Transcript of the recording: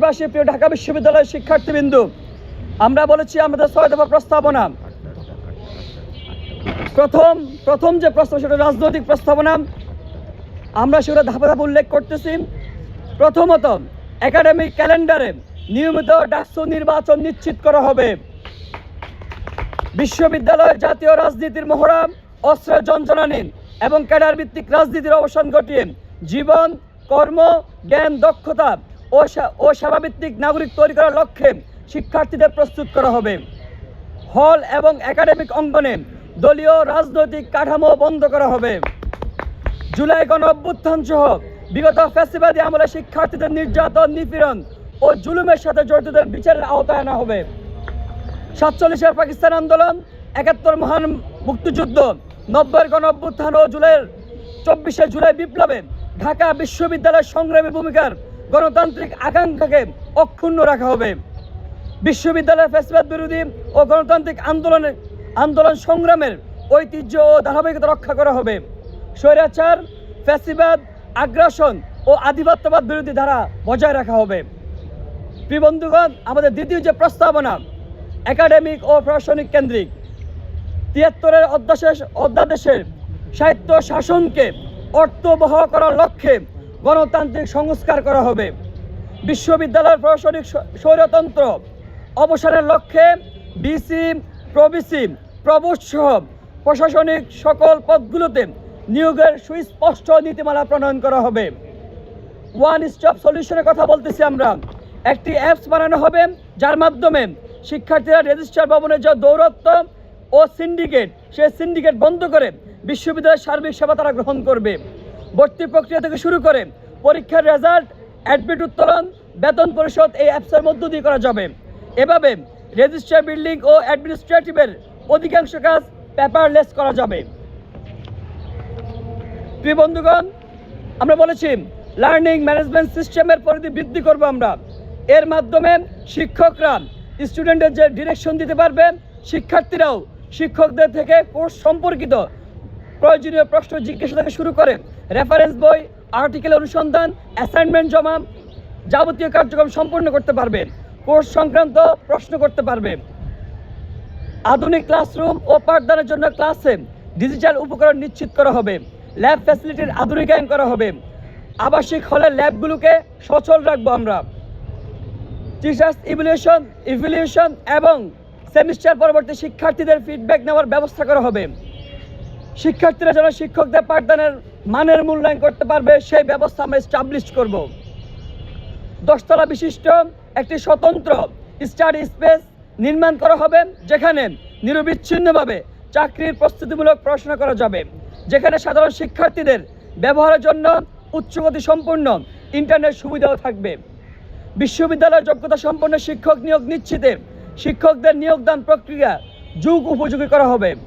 দেশবাসী, প্রিয় ঢাকা বিশ্ববিদ্যালয়ের শিক্ষার্থীবৃন্দু, আমরা বলেছি আমাদের ছয় দফা প্রস্তাবনা। প্রথম প্রথম যে প্রস্তাব সেটা রাজনৈতিক প্রস্তাবনা। আমরা সেটা ধাপে ধাপে উল্লেখ করতেছি। প্রথমত, একাডেমিক ক্যালেন্ডারে নিয়মিত ডাকসু নির্বাচন নিশ্চিত করা হবে। বিশ্ববিদ্যালয় জাতীয় রাজনীতির মহড়া, অস্ত্র যন্ত্রণানীন এবং ক্যাডার ভিত্তিক রাজনীতির অবসান ঘটিয়ে জীবন, কর্ম, জ্ঞান, দক্ষতা ও সা- ও সেবাভিত্তিক নাগরিক তৈরি করার লক্ষ্যে শিক্ষার্থীদের প্রস্তুত করা হবে। হল এবং একাডেমিক অঙ্গনে দলীয় রাজনৈতিক কাঠামো বন্ধ করা হবে। জুলাই গণ অভ্যুত্থান সহ বিগত ফ্যাসিবাদী আমলে শিক্ষার্থীদের নির্যাতন, নিপীড়ন ও জুলুমের সাথে জড়িতদের বিচারের আওতায় আনা হবে। সাতচল্লিশের পাকিস্তান আন্দোলন, একাত্তর মহান মুক্তিযুদ্ধ, নব্বই গণ অভ্যুত্থান ও জুলাইয়ের চব্বিশে জুলাই বিপ্লবে ঢাকা বিশ্ববিদ্যালয়ের সংগ্রামী ভূমিকার গণতান্ত্রিক আকাঙ্ক্ষাকে অক্ষুণ্ণ রাখা হবে। বিশ্ববিদ্যালয়ের ফেসবাদ বিরোধী ও গণতান্ত্রিক আন্দোলনের আন্দোলন সংগ্রামের ঐতিহ্য ও ধারাবাহিকতা রক্ষা করা হবে। স্বৈরাচার ফ্যাসিবাদ আগ্রাসন ও আধিপত্যবাদ বিরোধী ধারা বজায় রাখা হবে। বন্ধুগণ, আমাদের দ্বিতীয় যে প্রস্তাবনা, একাডেমিক ও প্রশাসনিক কেন্দ্রিক, তিয়াত্তরের অধ্যাদেশ অধ্যাদেশের সাহিত্য শাসনকে অর্থবহ করার লক্ষ্যে গণতান্ত্রিক সংস্কার করা হবে। বিশ্ববিদ্যালয়ের প্রশাসনিক স্বৈরতন্ত্র অবসানের লক্ষ্যে বিসি প্রবিসি প্রবোধ সহ প্রশাসনিক সকল পদগুলোতে নিয়োগের সুস্পষ্ট নীতিমালা প্রণয়ন করা হবে। ওয়ান স্টপ সলিউশনের কথা বলতেছি আমরা। একটি অ্যাপস বানানো হবে, যার মাধ্যমে শিক্ষার্থীরা রেজিস্ট্রার ভবনের যে দৌরত্ব ও সিন্ডিকেট সে সিন্ডিকেট বন্ধ করে বিশ্ববিদ্যালয়ের সার্বিক সেবা তারা গ্রহণ করবে। ভর্তি প্রক্রিয়া থেকে শুরু করে পরীক্ষার রেজাল্ট অ্যাডমিট উত্তোলন, বেতন পরিশোধ এই অ্যাপসের মধ্য দিয়ে করা যাবে। এভাবে রেজিস্ট্রার বিল্ডিং ও অ্যাডমিনিস্ট্রেটিভের অধিকাংশ কাজ পেপারলেস করা যাবে। প্রিয় বন্ধুগণ, আমরা বলেছি লার্নিং ম্যানেজমেন্ট সিস্টেমের পরিধি বৃদ্ধি করব আমরা। এর মাধ্যমে শিক্ষকরা স্টুডেন্টের যে ডিরেকশন দিতে পারবে, শিক্ষার্থীরাও শিক্ষকদের থেকে কোর্স সম্পর্কিত প্রয়োজনীয় প্রশ্ন জিজ্ঞাসা থেকে শুরু করে রেফারেন্স বই আর্টিকেল অনুসন্ধান অ্যাসাইনমেন্ট জমা যাবতীয় কার্যক্রম সম্পূর্ণ করতে পারবে, কোর্স সংক্রান্ত প্রশ্ন করতে পারবে। আধুনিক ক্লাসরুম ও পাঠদানের জন্য ক্লাসে ডিজিটাল উপকরণ নিশ্চিত করা হবে ল্যাব ফ্যাসিলিটির আধুনিকায়ন করা হবে। আবাসিক হলের ল্যাবগুলোকে সচল রাখব আমরা। টিচার্স ইভ্যালুয়েশন ইভ্যালুয়েশন এবং সেমিস্টার পরবর্তী শিক্ষার্থীদের ফিডব্যাক নেওয়ার ব্যবস্থা করা হবে। শিক্ষার্থীরা যেন শিক্ষকদের পাঠদানের মানের মূল্যায়ন করতে পারবে, সেই ব্যবস্থা আমরা স্টাবলিশ করব। দশতলা বিশিষ্ট একটি স্বতন্ত্র স্টাডি স্পেস নির্মাণ করা হবে, যেখানে নিরবিচ্ছিন্নভাবে চাকরির প্রস্তুতিমূলক পড়াশোনা করা যাবে, যেখানে সাধারণ শিক্ষার্থীদের ব্যবহারের জন্য উচ্চগতি সম্পন্ন ইন্টারনেট সুবিধাও থাকবে। বিশ্ববিদ্যালয়ের যোগ্যতা সম্পন্ন শিক্ষক নিয়োগ নিশ্চিতে শিক্ষকদের নিয়োগদান প্রক্রিয়া যুগ উপযোগী করা হবে।